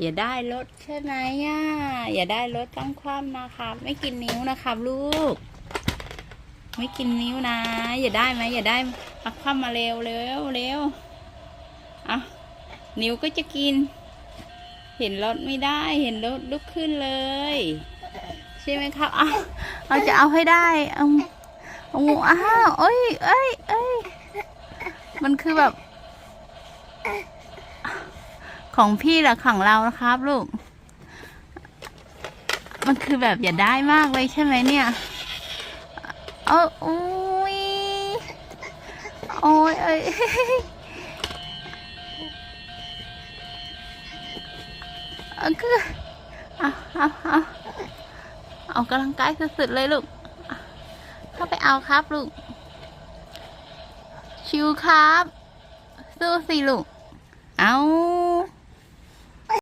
อย่าได้รถใช่ไหมอะอย่าได้รถต้องคว่ำนะครับ ไม่กินนิ้วนะครับ ลูก ไม่กินนิ้วนะ อย่าได้ไหมอย่าได้มาคว่ำมาเร็วเร็วเร็วอะนิ้วก็จะกิน เห็นรถไม่ได้เห็นรถลุกขึ้นเลย ใช่ไหมครับอะเราจะเอาให้ได้เอาเอาอ้าวเอ้ยเอ้ยเอ้ยมันคือแบบ ของพี่หรือของเรานะครับ ลูก มันคือแบบอย่าได้มากเลยใช่ไหมเนี่ยเอออุ้ยโอ้ยเอ้ยเออคือเอาเอาเอาเอากำลังกายสุดๆเลยลูก เข้าไปเอาครับลูก ชิวครับ สู้สิลูก เอา